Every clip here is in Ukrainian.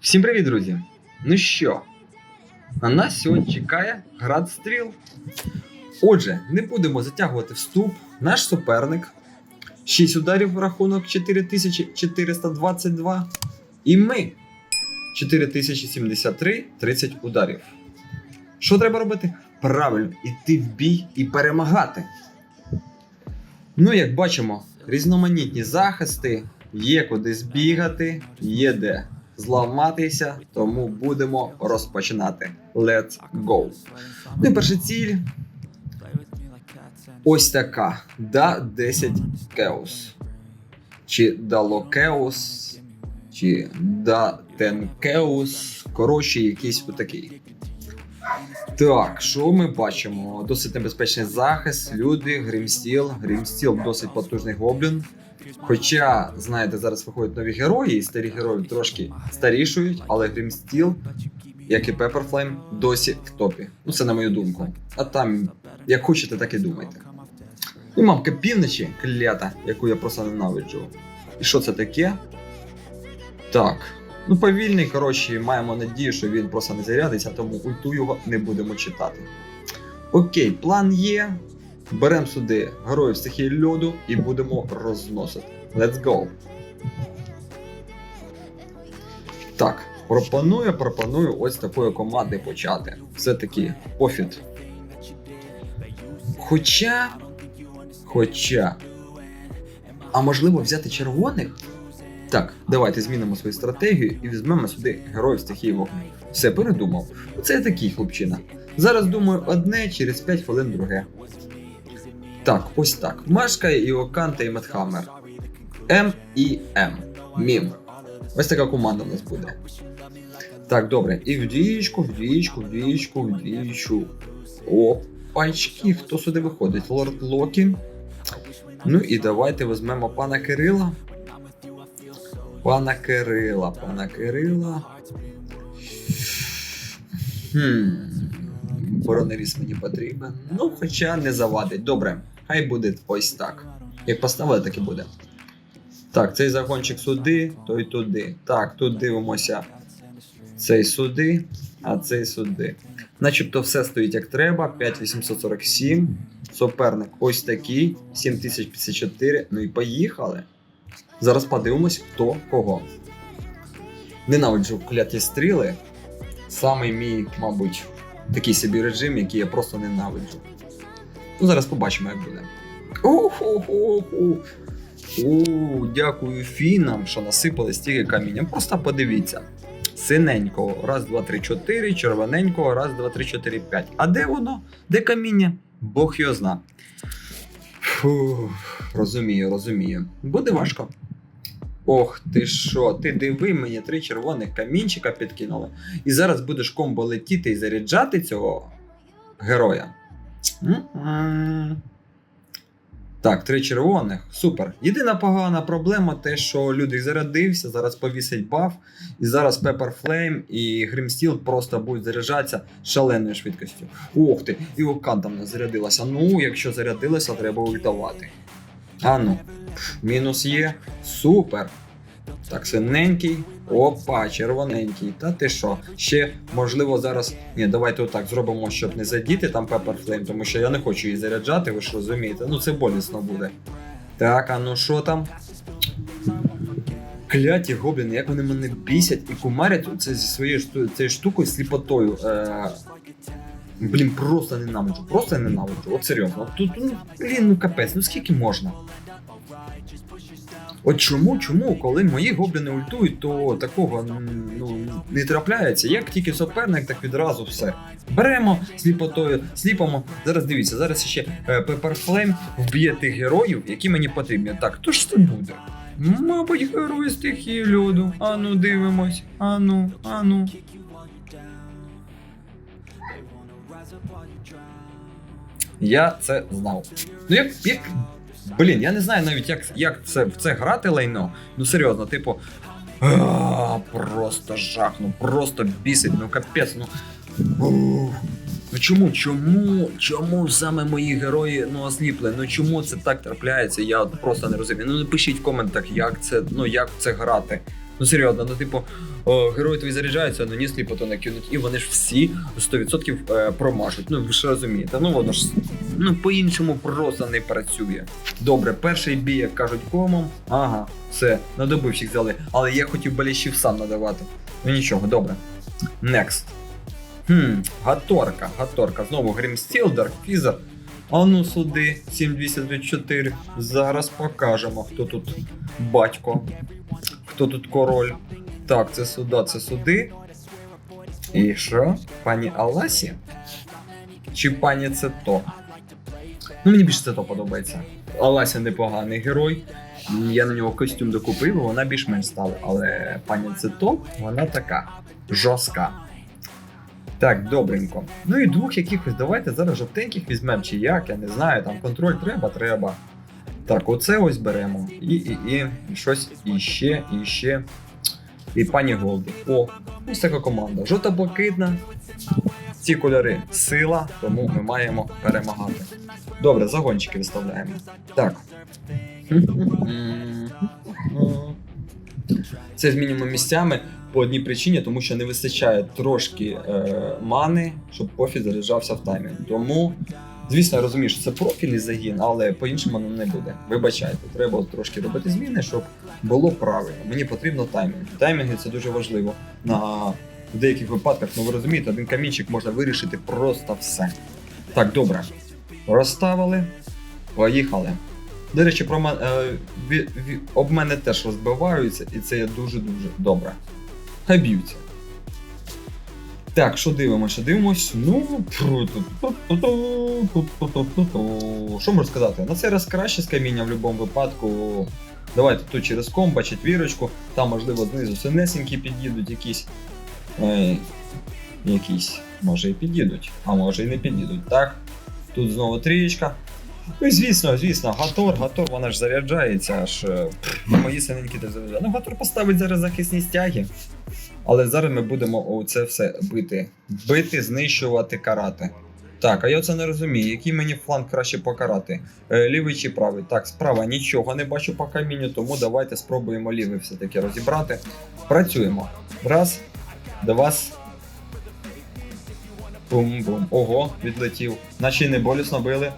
Всім привіт, друзі! Ну що, на нас сьогодні чекає град стріл. Отже, не будемо затягувати вступ. Наш суперник 6 ударів в рахунок 4422. І ми 4073, 30 ударів. Що треба робити? Правильно, іти в бій і перемагати. Ну, як бачимо, різноманітні захисти, є куди збігати, є де зламатися, тому будемо розпочинати. Let's go. Ну і перша ціль. Ось така. Да 10 Кеус. Чи дало Кеус, чи да Кеус. Коротше, якийсь отакий. Так, що ми бачимо? Досить небезпечний захист, люди, Грімстіл. Грімстіл досить потужний гоблін. Хоча, знаєте, зараз виходять нові герої, і старі герої трошки старішують, але Грімстіл, як і Пепперфлейм, досі в топі. Ну, це на мою думку. А там, як хочете, так і думайте. І мамка півночі, клята, яку я просто ненавиджу. І що це таке? Так. Ну, повільний, коротше, маємо надію, що він просто не зарядиться, тому ульту його не будемо читати. Окей, план є. Беремо сюди героїв стихії льоду і будемо розносити. Let's go. Так, пропоную, пропоную ось такої команди почати. Все-таки пофіт. Хоча. Хоча. А можливо взяти червоних? Так, давайте змінимо свою стратегію і візьмемо сюди героїв стихії вогню. Все передумав. Це такий хлопчина. Зараз думаю одне, через 5 хвилин друге. Так, ось так. Машка, Іоканта і Медхаммер. М і М. Мім. Ось така команда у нас буде. Так, добре. І в двієчку, в двієчку, в двієчку, в двієчку. Опачки, хто сюди виходить? Лорд Локі. Ну і давайте візьмемо пана Кирила. Пана Кирила, пана Кирила. Хм. Боронеріс мені потрібен. Ну, хоча не завадить. Добре, хай буде ось так. Як поставили, так і буде. Так, цей загончик сюди, той туди. Так, тут дивимося. Цей сюди, а цей сюди. Начебто все стоїть як треба. 5847. Суперник ось такий. 7054. Ну і поїхали. Зараз подивимось, хто кого. Ненавиджу кляті стріли. Самий мій, мабуть, такий собі режим, який я просто ненавиджу. Ну, зараз побачимо, як буде. У, дякую фінам, що насипали стільки каміння. Просто подивіться. Синенького, раз, два, три, чотири, червоненького, раз, два, три, чотири, п'ять. А де воно? Де каміння? Бог його зна. Фу, розумію, розумію. Буде важко. Ох ти що, ти диви, мені три червоних камінчика підкинули. І зараз будеш комбо летіти і заряджати цього героя. Так, три червоних. Супер. Єдина погана проблема те, що Людвig зарядився, зараз повісить баф, і зараз Pepper Flame і Гримстіл просто будуть заряджатися шаленою швидкістю. Ох ти, і Окан не зарядилася. Ну, якщо зарядилася, треба ультувати. А ну, мінус є. Супер. Так, синенький. Опа, червоненький. Та ти що? Ще, можливо, зараз. Ні, давайте отак зробимо, щоб не задіти там Pepper Flame, тому що я не хочу її заряджати, ви ж розумієте. Ну це болісно буде. Так, а ну що там? Кляті гобліни, як вони мене бісять і кумарять це зі своєю цією штукою сліпотою. Е... Блін, просто ненавиджу, просто ненавиджу. От серйозно. Тут, ну, блін, ну капець, ну скільки можна? От чому, чому, коли мої гобліни ультують, то такого ну, не трапляється. Як тільки суперник, так відразу все. Беремо сліпотою, сліпимо. Зараз дивіться, зараз ще е, Pepper вб'є тих героїв, які мені потрібні. Так, хто ж це буде? Мабуть, герой стихії льоду. Ану, дивимось. Ану, ану. Я це знав. Ну як, як Блін, я не знаю навіть, як, як це, в це грати лайно. Ну серйозно, типу. А, просто жах, ну просто бісить, ну капець, ну. Ну чому, чому, чому саме мої герої ну осліпли? Ну чому це так трапляється? Я просто не розумію. Ну напишіть в коментах, як це, ну як це грати. Ну серйозно, ну типу, о, герої твої заряджаються, ну ні сліпо то накинуть, і вони ж всі 100% е, промажуть. Ну ви ж розумієте, ну воно ж ну по-іншому просто не працює. Добре, перший бій, як кажуть, комом. Ага, все, на добив всіх взяли. Але я хотів баліщів сам надавати. Ну нічого, добре. Next. Хм, Гаторка, Гаторка. Знову Гримстіл, Даркфізер. А ну сюди, 7234. Зараз покажемо, хто тут батько, хто тут король. Так, це сюди, це сюди. І що? Пані Аласі? Чи пані Цето? Ну, мені більше Цето подобається. Алася непоганий герой. Я на нього костюм докупив, вона більш-менш стала. Але пані Цето, вона така жорстка. Так, добренько. Ну і двох якихось давайте зараз жовтеньких візьмемо, чи як, я не знаю, там контроль треба, треба. Так, оце ось беремо. І, і, і, щось іще, іще. І пані Голді. О, ось така команда. Жовто-блакитна. Ці кольори сила, тому ми маємо перемагати. Добре, загончики виставляємо. Так. Це змінюємо місцями по одній причині, тому що не вистачає трошки е, мани, щоб профіль заряджався в таймінг. Тому, звісно, я розумію, що це профільний загін, але по-іншому не буде. Вибачайте, треба трошки робити зміни, щоб було правильно. Мені потрібно таймінг. Таймінги це дуже важливо. На деяких випадках, ну ви розумієте, один камінчик можна вирішити просто все. Так, добре. Розставили. Поїхали. До речі, про мен, об мене теж розбиваються, і це є дуже-дуже добре. Хай б'ються. Так, що дивимося? Дивимось. Ну. Що можу сказати? На цей раз краще з каміння в будь-якому випадку. Давайте тут через комба, четвірочку, там, можливо, знизу синесенькі під'їдуть якісь. Е, якісь. Може і під'їдуть, а може і не під'їдуть. Так. Тут знову трієчка. Ну звісно, звісно, Гатор, Гатор, вона ж заряджається, аж е, мої синенькі теж заряджають. Ну, Гатор поставить зараз захисні стяги. Але зараз ми будемо це все бити. Бити, знищувати, карати. Так, а я це не розумію, який мені фланг краще покарати? Е, лівий чи правий? Так, справа нічого не бачу по камінню, тому давайте спробуємо лівий все-таки розібрати. Працюємо. Раз, два. Бум-бум. Ого, відлетів. Наче не болісно били.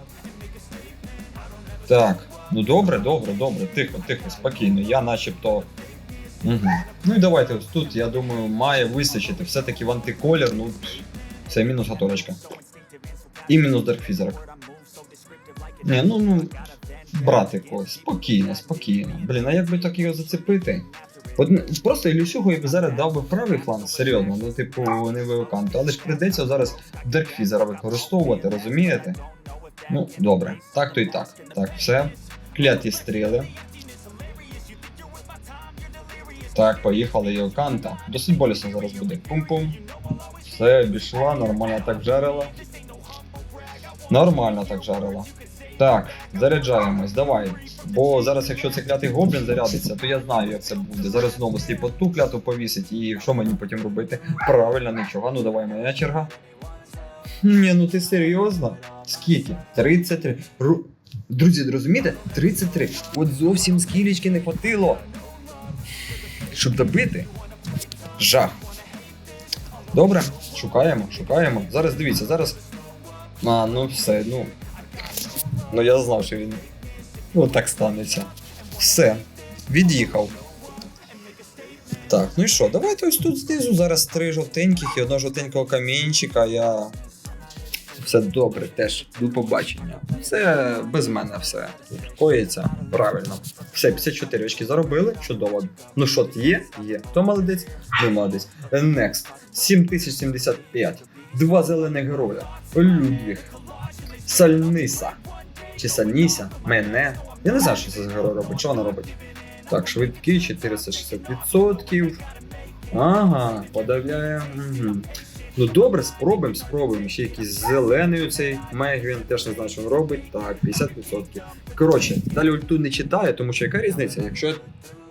Так, ну добре, добре, добре, тихо, тихо, спокійно. Я начебто. Угу. Ну і давайте ось тут, я думаю, має вистачити. Все-таки в антиколір, ну це мінус гаторочка. І мінус Даркфізерок. Ні, ну ну. Братико, спокійно, спокійно. Блін, а як би так його зацепити? От просто Ілюсюгу я б зараз дав би правий фланг, серйозно, ну типу не вивиканти, але ж прийдеться зараз Даркфізера використовувати, розумієте? Ну, добре, так то і так. Так, все. Кляті стріли. Так, поїхали Йоканта. Досить болісно зараз буде. Пум-пум. Все, обійшла, нормально так жарила. Нормально так жарила. Так, заряджаємось, давай. Бо зараз, якщо це клятий гоблін зарядиться, то я знаю, як це буде. Зараз знову сліпоту кляту повісить, і що мені потім робити? Правильно, нічого. Ну давай, моя черга. Ні, ну ти серйозно? Скільки? 33. Ру... Друзі, розумієте? 33. От зовсім скілечки не хватило. Щоб добити. Жах. Добре, шукаємо, шукаємо. Зараз дивіться, зараз. А, ну все, ну. Ну я знав, що він. Ну так станеться. Все. Від'їхав. Так, ну і що, давайте ось тут знизу зараз три жовтеньких і одного жовтенького камінчика. Я все добре, теж до побачення. Все без мене все коїться правильно. Все, 54 очки заробили, чудово. Ну що, є? Є. Хто молодець? Ви молодець. Next. 7075. Два зелених героя. Людвіг. Сальниса. Чи Сальніся? Мене. Я не знаю, що це за герой робить. Що вона робить? Так, швидкий, 460%. Ага, подавляє. Угу. Ну добре, спробуємо, спробуємо. Ще якийсь зелений оцей Мегвін, теж не знаю, що він робить. Так, 50%. Коротше, далі ульту не читаю, тому що яка різниця? Якщо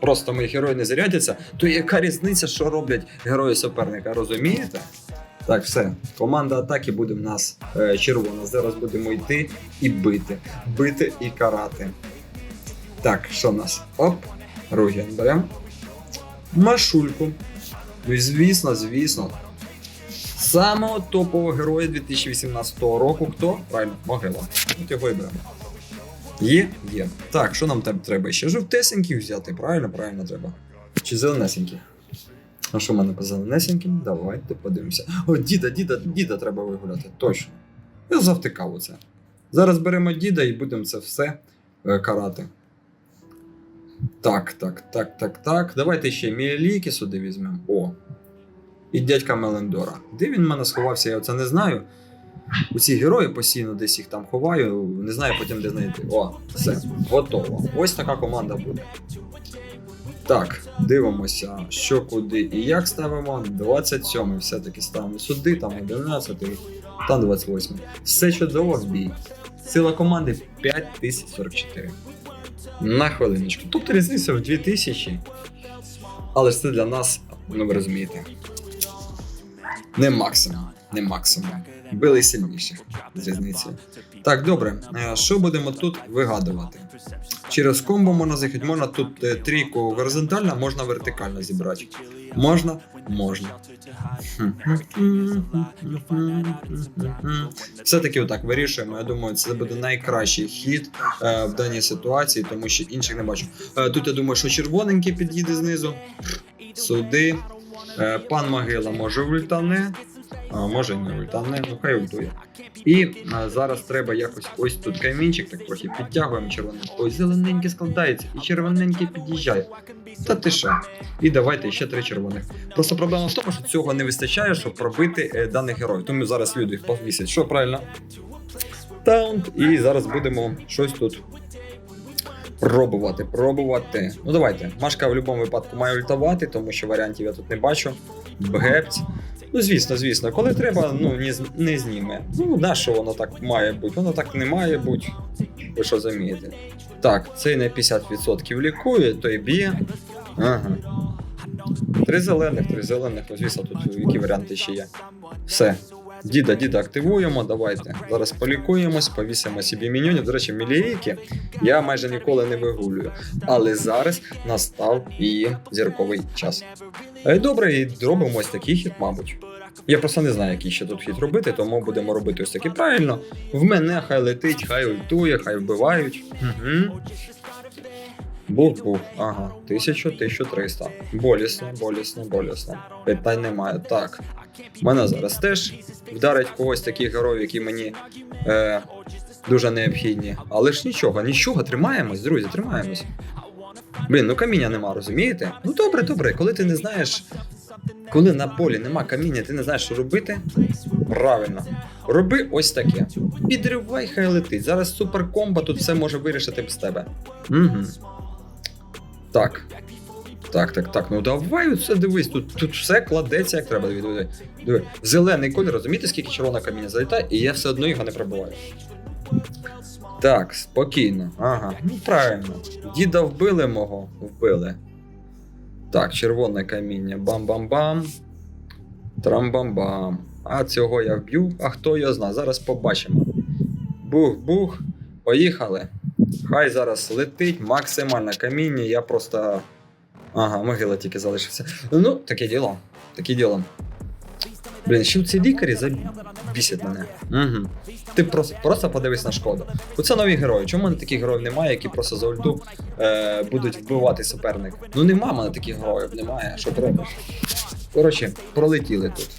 просто мої герої не зарядяться, то яка різниця, що роблять герої суперника, розумієте? Так, все. Команда атаки буде в нас е, червона. Зараз будемо йти і бити. Бити і карати. Так, що в нас? Оп, Ругін беремо. Машульку. Ну і звісно, звісно. Самого топового героя 2018 року. Хто? Правильно, могила. От його і беремо. Є? Є. Так, що нам там треба? Ще жовтесеньких взяти, правильно, правильно треба. Чи зеленесеньких? А що в мене по зеленесеньким? Давайте подивимося. О, діда, діда, діда треба вигуляти. Точно. Я завтикав оце. Зараз беремо діда і будемо це все е, карати. Так, так, так, так, так. Давайте ще Міеліки сюди візьмемо. О. І дядька Мелендора. Де він в мене сховався, я оце не знаю. У ці герої постійно десь їх там ховаю, не знаю потім де знайти. О, все, готово. Ось така команда буде. Так, дивимося, що куди і як ставимо. 27 все-таки ставимо сюди, там 11, там 28. Все чудово в бій. Сила команди 5044. На хвилиночку. Тобто різниця в 2000. Але ж це для нас, ну ви розумієте. Не максимум. Не максимум. Били сильніше з різницею. Так, добре. Е, Що будемо тут вигадувати? Через комбо можна заїхати, можна тут е, трійку горизонтально, можна вертикально зібрати. Можна? Можна. Все-таки отак вирішуємо. Я думаю, це буде найкращий хід е, в даній ситуації, тому що інших не бачу. Тут я думаю, що червоненький під'їде знизу. Сюди. Е, пан Могила може ультане. А, може не ультане, ну хай ультує. І а, зараз треба якось ось тут камінчик, так трохи підтягуємо червоним. Ось зелененький складається і червоненький під'їжджає. Та ти що? І давайте ще три червоних. Просто проблема в тому, що цього не вистачає, щоб пробити е, даних героїв. Тому зараз люди повісять. Що правильно? Таунт. І зараз будемо щось тут пробувати, пробувати. Ну давайте. Машка в будь-якому випадку має ультувати, тому що варіантів я тут не бачу. Бгепць. Ну, звісно, звісно, коли треба, ну не, не зніме. Ну, на що воно так має бути? Воно так не має бути. Ви що розумієте? Так, цей на 50% лікує, той б'є. Ага. Три зелених, три зелених. Ну, звісно, тут які варіанти ще є. Все. Діда, діда активуємо, давайте. Зараз полікуємось, повісимо собі міньйонів. До речі, мілійки я майже ніколи не вигулюю. Але зараз настав її зірковий час. Е, Добре, і робимо ось такий хід, мабуть. Я просто не знаю, який ще тут хід робити, тому будемо робити ось такий правильно. В мене хай летить, хай ультує, хай вбивають. Угу. Бух-бух, ага, 1000, 1300. Болісно, болісно, болісно. Питань немає. Так. Мене зараз теж вдарить когось таких героїв, які мені е, дуже необхідні. Але ж нічого, нічого, тримаємось, друзі, тримаємось. Блін, ну каміння нема, розумієте? Ну добре, добре, коли ти не знаєш, коли на полі нема каміння, ти не знаєш, що робити. Правильно. Роби ось таке. Підривай, хай летить. Зараз суперкомбо, тут все може вирішити без тебе. Угу. Так. Так, так, так. Ну давай оце дивись, тут, тут все кладеться як треба. Диви. Зелений колір, розумієте, скільки червона каміння залітає, і я все одно його не пробиваю. Так, спокійно. Ага, ну правильно. Діда вбили мого, вбили. Так, червоне каміння. Бам-бам-бам. Трам-бам-бам. А цього я вб'ю. А хто його зна? Зараз побачимо. Бух-бух. Поїхали. Хай зараз летить максимальне каміння. Я просто. Ага, могила тільки залишився. Ну, таке діло. Таке діло. Блін, ще ці лікарі забісять мене. Угу. Ти просто, просто подивись на шкоду. Оце нові герої. Чому в мене таких героїв немає, які просто за ульту е, будуть вбивати суперника? Ну нема в мене таких героїв, немає. Що робиш? Коротше, пролетіли тут.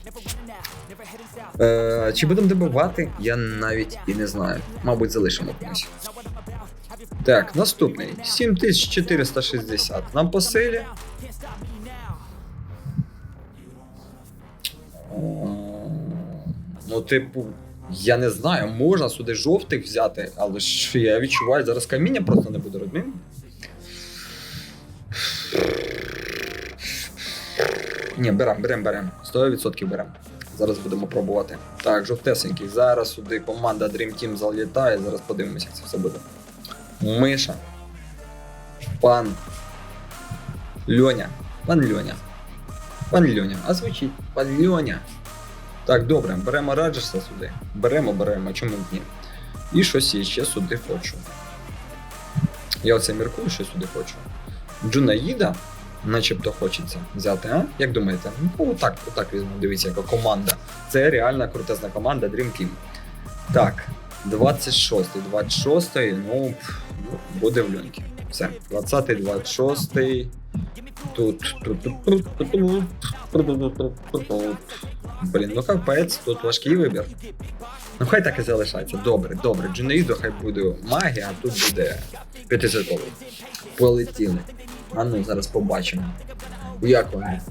Е, чи будемо добивати, я навіть і не знаю. Мабуть, залишимо комусь. Так, наступний. 7460. Нам по силі. Ну, типу, я не знаю, можна сюди жовтих взяти, але ж я відчуваю, зараз каміння просто не буде розумієте? Ні, берем, берем, берем. 100% берем. Зараз будемо пробувати. Так, жовтесенький. Зараз сюди команда Dream Team залітає. Зараз подивимося, як це все буде. Миша. Пан. Льоня. Пан Льоня. Пан Льоня. А звучить. Пан Льоня. Так, добре, беремо Раджеса сюди. Беремо, беремо, чому ні. І щось я ще сюди хочу. Я оце міркую, що сюди хочу. Джунаїда. начебто хочеться взяти, а? Як думаєте? Ну, отак, отак візьму, дивіться, яка команда. Це реально крутезна команда Dream Team. Так, 26, 26, ну, буде в льонки. Все, 20, 26. Тут. тут. Блін, ну капець, тут важкий вибір. Ну хай так і залишається. Добре, добре. Джунеїду хай буде магія, а тут буде п'ятизірковий. Полетіли. А ну, зараз побачимо. Як вони?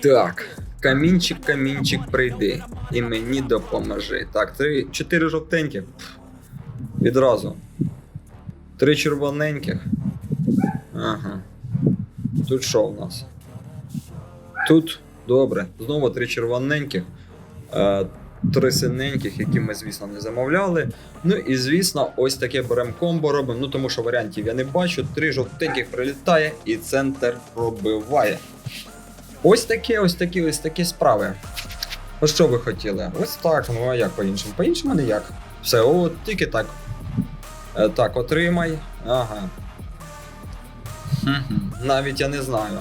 Так. Камінчик, камінчик, прийди. І мені допоможи. Так, три, чотири жовтеньких. Відразу. Три червоненьких. Ага. Тут що у нас? Тут добре. Знову три червоненьких. Е, три синеньких, які ми, звісно, не замовляли. Ну і звісно, ось таке беремо комбо робимо. Ну тому що варіантів я не бачу. Три жовтеньких прилітає і центр пробиває. Ось таке, ось такі, ось такі справи. Ось що ви хотіли? Ось так, ну а як по-іншому? По-іншому ніяк. Все, от тільки так. Е, так, отримай. Ага. Навіть я не знаю.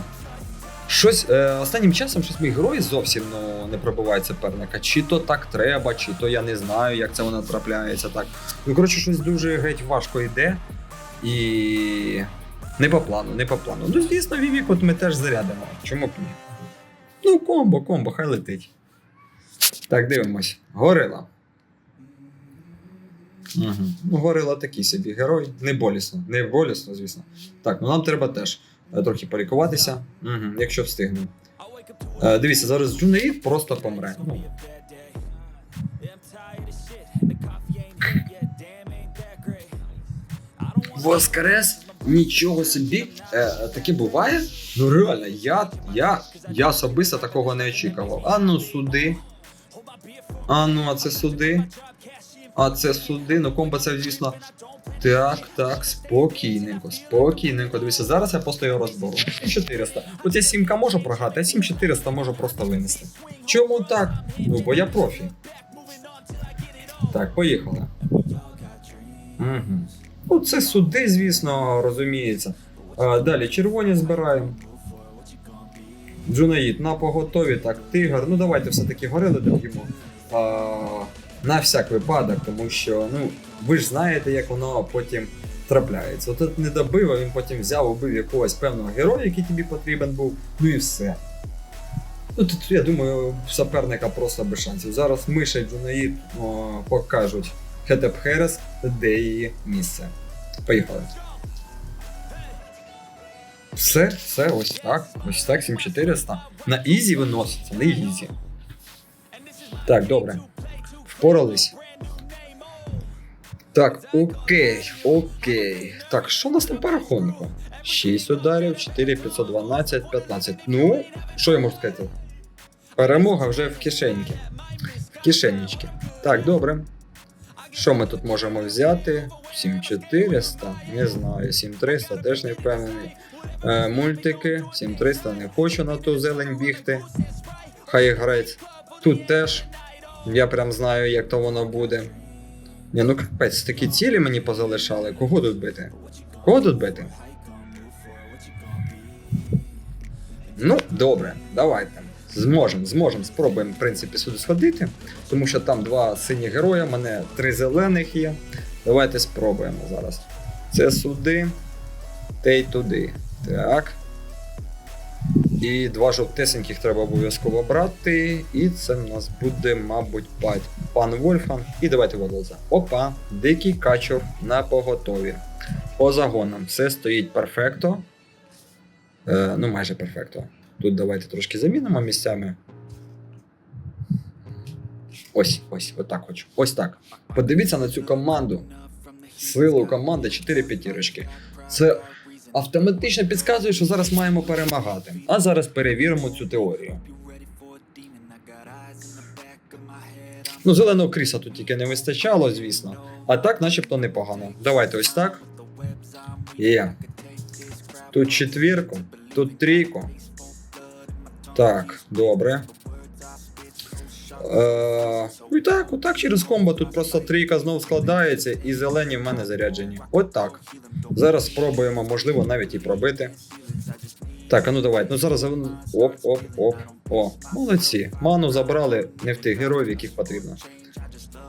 Щось е, останнім часом щось мій герой зовсім ну, не пробиває суперника. Чи то так треба, чи то я не знаю, як це воно трапляється так. Ну, коротше, щось дуже геть важко йде. І. Не по плану, не по плану. Ну, звісно, Вівік от ми теж зарядимо. Чому б ні? Ну, комбо, комбо, хай летить. Так, дивимось. Горила. Угу. Горила такий собі герой. Не болісно, не болісно, звісно. Так, ну нам треба теж е, трохи полікуватися, угу, якщо встигнемо. Е, дивіться, зараз Джунеїд просто помре. Ну, Воскрес? Нічого собі. Е, таке буває? Ну реально, я, я, я особисто такого не очікував. А ну суди. А ну, а це суди. А це суди. Ну, комбо це, звісно. Так, так, спокійненько, спокійненько. Дивіться, зараз я просто його розберу. 7400. От я 7 можу програти, а 7400 можу просто винести. Чому так? Ну, бо я профі. Так, поїхали. Угу. Ну, це суди, звісно, розуміється. А, далі червоні збираємо. Джунаїд на поготові, так, тигр. Ну давайте все-таки горили доб'ємо. На всяк випадок, тому що, ну, ви ж знаєте, як воно потім трапляється. От не добив, а він потім взяв, убив якогось певного героя, який тобі потрібен був, ну і все. Ну тут, я думаю, суперника просто без шансів. Зараз Миша і Джунаїд о, покажуть Хетеп Херес, де її місце. Поїхали. Все, все, ось так. Ось так, 7400. На ізі виноситься, на ізі. Так, добре. Впорались. Так, окей, окей. Так, що у нас там по рахунку? 6 ударів, 4, 512, 15. Ну, що я можу сказати? Перемога вже в кишеньки. В кишенечки. Так, добре. Що ми тут можемо взяти? 7400, не знаю, 7300, теж не впевнений. Е, мультики, 7300, не хочу на ту зелень бігти. Хай грець. Тут теж. Я прям знаю, як то воно буде. Ні, ну капець, такі цілі мені позалишали. Кого тут бити? Кого тут бити? Ну, добре, давайте. Зможемо, зможемо, спробуємо, в принципі, сюди сходити, тому що там два сині герої, мене три зелених є. Давайте спробуємо зараз. Це сюди, те й туди. Так. І два жовтесеньких треба обов'язково брати. І це в нас буде, мабуть, пан Вольфан. І давайте Водлза. Опа, дикий качур на поготові. По загонам все стоїть перфекто. Е, ну, майже перфекто. Тут давайте трошки замінимо місцями. Ось, ось, отак хочу. Ось так. Подивіться на цю команду. Силу команди 4 п'ятірочки. Це автоматично підказує, що зараз маємо перемагати. А зараз перевіримо цю теорію. Ну, зеленого кріса тут тільки не вистачало, звісно. А так, начебто, непогано. Давайте ось так. Є. Тут четвірку, тут трійку. Так, добре. Е, ну і так, отак через комбо. Тут просто трійка знов складається, і зелені в мене заряджені. От так. Зараз спробуємо, можливо, навіть і пробити. Так, а ну давай. Ну зараз. Оп, оп, оп. О, молодці. Ману забрали не в тих героїв, яких потрібно.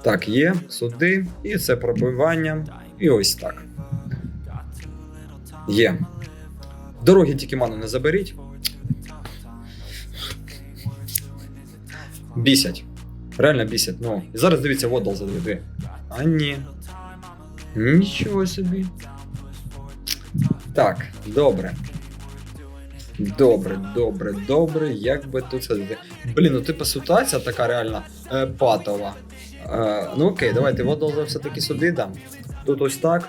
Так, є, суди, і це пробивання. І ось так. Є. Дороги тільки ману не заберіть. Бісять. Реально бісять. Ну. І зараз дивіться, водол задвіди. А ні. Нічого собі. Так, добре. Добре, добре, добре. Як би тут це. Блін, ну типу ситуація така реально е, патова. Е, ну окей, давайте водол все-таки сюди дам. Тут ось так.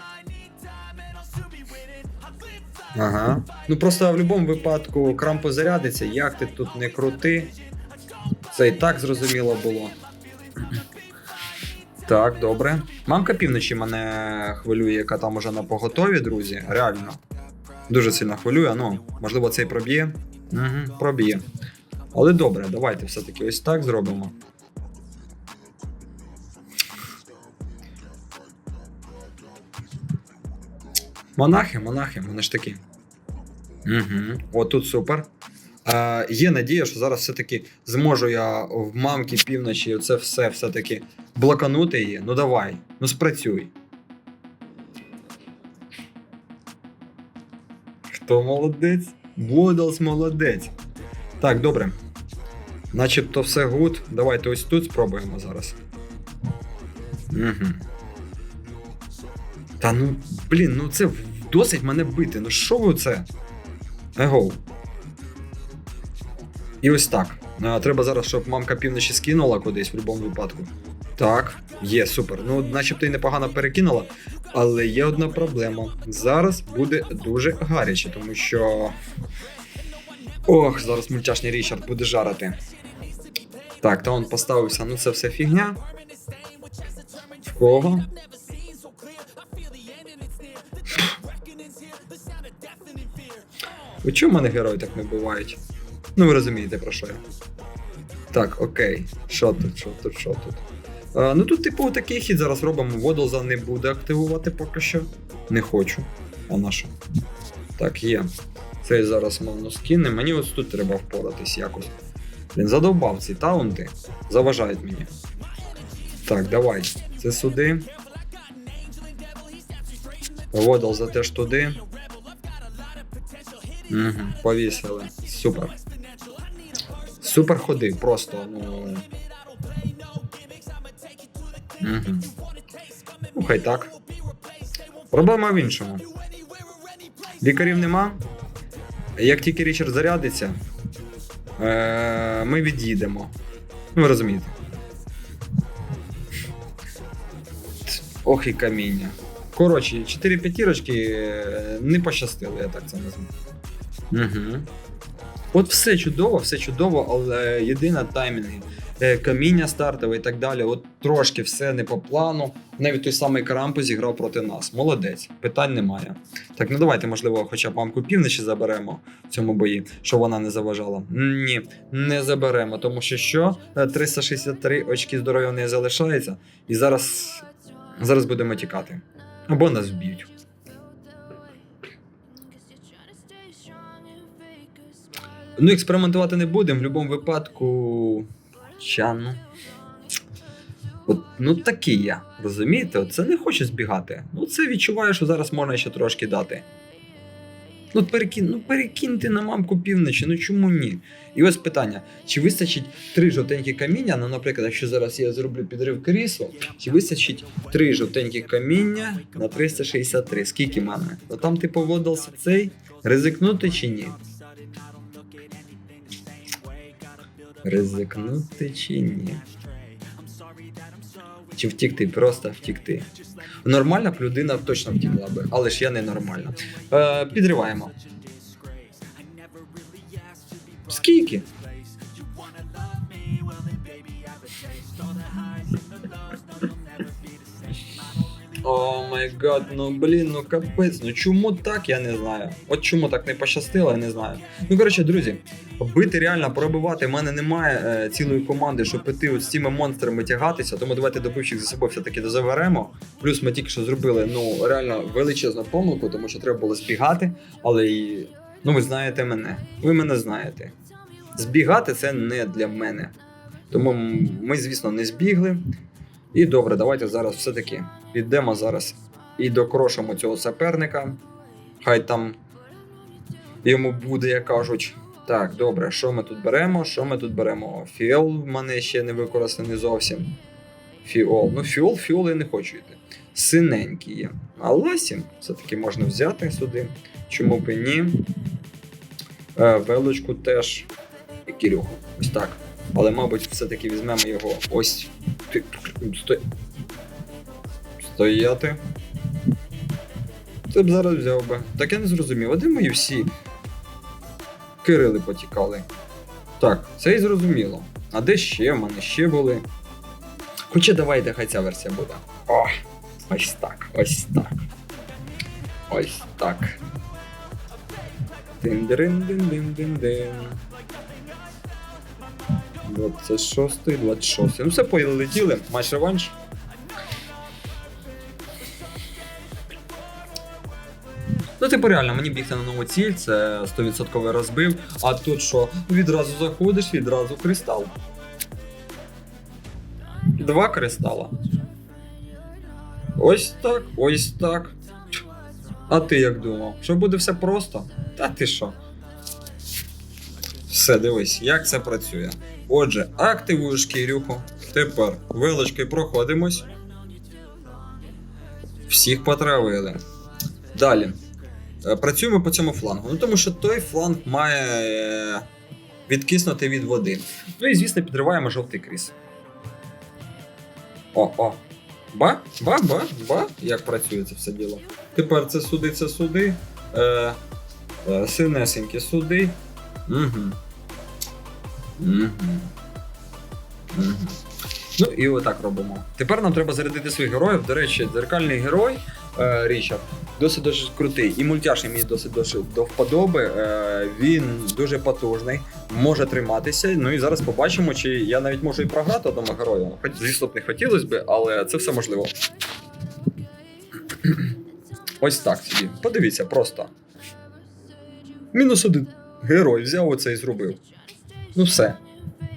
Ага. Ну просто в будь-якому випадку крампо зарядиться, як ти тут не крути. Це і так зрозуміло було. Так, добре. Мамка півночі мене хвилює, яка там уже на поготові, друзі. Реально. Дуже сильно хвилює, ну, можливо, цей проб'є. Угу, проб'є. Але добре, давайте все-таки ось так зробимо. Монахи, монахи, вони ж такі. Угу. О, тут супер. Е, є надія, що зараз все-таки зможу я в мамки півночі це все все-таки блоканути її. Ну давай, ну спрацюй. Хто молодець? Водолс молодець. Так, добре. Начебто все гуд. Давайте ось тут спробуємо зараз. Угу. Та ну, блін, ну це досить мене бити. Ну що ви це? Егоу. І ось так. Треба зараз, щоб мамка півночі скинула кудись в будь-якому випадку. Так, є, супер. Ну, начебто й непогано перекинула. Але є одна проблема. Зараз буде дуже гаряче, тому що. Ох, зараз мультяшний Річард буде жарити. Так, та он поставився. Ну це все фігня. В кого? Ви чому мене герої так не бувають? Ну, ви розумієте про що я. Так, окей. Що тут, що тут, що тут? А, ну тут, типу, такий хід зараз робимо. Водолза не буде активувати поки що. Не хочу. А на що? Так, є. Цей зараз мовно скине. Мені ось тут треба впоратись якось. Він задовбав ці таунти. Заважають мені. Так, давай. Це сюди. Водолза теж туди. Угу, повісили. Супер. Супер ходи, просто, ну. Угу. Ну, хай так. Проблема в іншому. Лікарів нема. Як тільки Річард зарядиться, е- ми від'їдемо. Ну, ви розумієте. Ох і каміння. Коротше, 4 п'ятірочки е, не пощастило, я так це назву. Угу. От все чудово, все чудово, але єдина таймінги. Е, Каміння стартове і так далі. От трошки все не по плану. Навіть той самий Крампо зіграв проти нас. Молодець, питань немає. Так, ну давайте, можливо, хоча б мамку півночі заберемо в цьому бої, щоб вона не заважала. Ні, не заберемо, тому що що? Е, 363 очки здоров'я не залишається. І зараз, зараз будемо тікати. Або нас вб'ють. Ну, експериментувати не будемо, в будь-якому випадку. Ча, ну. От, ну такий я, розумієте? Це не хочу збігати. Ну це відчуваю, що зараз можна ще трошки дати. Ну, перекин, ну перекиньте на мамку півночі, ну чому ні? І ось питання: чи вистачить три жовтенькі каміння? Ну, наприклад, якщо зараз я зроблю підрив крісло, чи вистачить три жовтенькі каміння на 363? Скільки мене? То там типу водився цей, ризикнути чи ні? Ризикнути чи ні? Чи втікти, просто втікти. Нормальна б людина точно втікла би, але ж я не нормальна. Е, підриваємо. Скільки? О май гад, ну блін, ну капець. Ну чому так, я не знаю. От чому так не пощастило, я не знаю. Ну коротше, друзі, бити реально пробивати. в мене немає е, цілої команди, щоб піти з цими монстрами тягатися. Тому давайте добивчих за собою все-таки дозаберемо. Плюс ми тільки що зробили ну реально величезну помилку, тому що треба було збігати, але і. Ну, ви знаєте мене. Ви мене знаєте. Збігати це не для мене. Тому ми, звісно, не збігли. І добре, давайте зараз все-таки підемо зараз і докрошимо цього суперника. Хай там йому буде, як кажуть. Так, добре, що ми тут беремо? Що ми тут беремо? Фіол в мене ще не використаний зовсім. Фіол. Ну, фіол, фіол я не хочу йти. Синенький є. А ласім все-таки можна взяти сюди. Чому б і ні? Е, велочку теж. І Кирюху. Ось так. Але, мабуть, все-таки візьмемо його ось. Ти- Стояти. Це б зараз взяв би. Так я не зрозумів, а де мої всі Кирили потікали? Так, це і зрозуміло. А де ще? В мене ще були. Хоча давайте, хай ця версія буде. О, ось так, ось так. Ось так. Дин-дин-дин-дин-дин-дин. 26, 26. Ну все полетіли, матч реванш. Ну, типу, реально, мені бігти на нову ціль, це 100% розбив. А тут що? Відразу заходиш, відразу кристал. Два кристала. Ось так, ось так. А ти як думав? Що буде все просто? Та ти що? Все, дивись, як це працює. Отже, активуєш Кирюху. Тепер вилочкою проходимось. Всіх потравили. Далі. Е, Працюємо по цьому флангу. Ну тому що той фланг має е, відкиснути від води. Ну і звісно, підриваємо жовтий кріс. О, о. Ба, ба, ба, ба. Як працює це все діло. Тепер це суди, це суди. Е, е, синесенькі суди. Угу. Ну і отак робимо. Тепер нам треба зарядити своїх героїв. До речі, дзеркальний герой е, Річард досить досить крутий. І мультяшний мені досить досить до вподоби. Е, він дуже потужний, може триматися. Ну і зараз побачимо, чи я навіть можу і програти одному герою. Хоч, звісно, б не хотілося б, але це все можливо. Ось так собі. Подивіться, просто. Мінус один. Герой взяв оце і зробив. Ну все.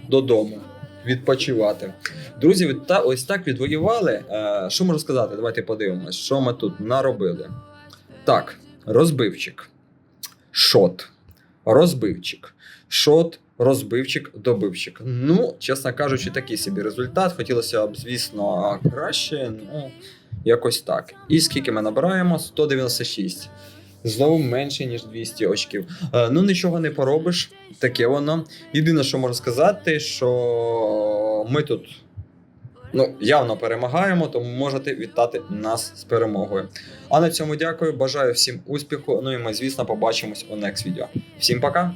Додому. Відпочивати. Друзі, та, ось так відвоювали. Е, що можу сказати? Давайте подивимось, що ми тут наробили. Так, розбивчик. Шот. Розбивчик. Шот, розбивчик, добивчик. Ну, чесно кажучи, такий собі результат. Хотілося б, звісно, краще. Ну, якось так. І скільки ми набираємо? 196. Знову менше, ніж 200 очків. Е, ну, нічого не поробиш, таке воно. Єдине, що можу сказати, що ми тут ну, явно перемагаємо, тому можете вітати нас з перемогою. А на цьому дякую. Бажаю всім успіху. Ну і ми, звісно, побачимось у next відео. Всім пока!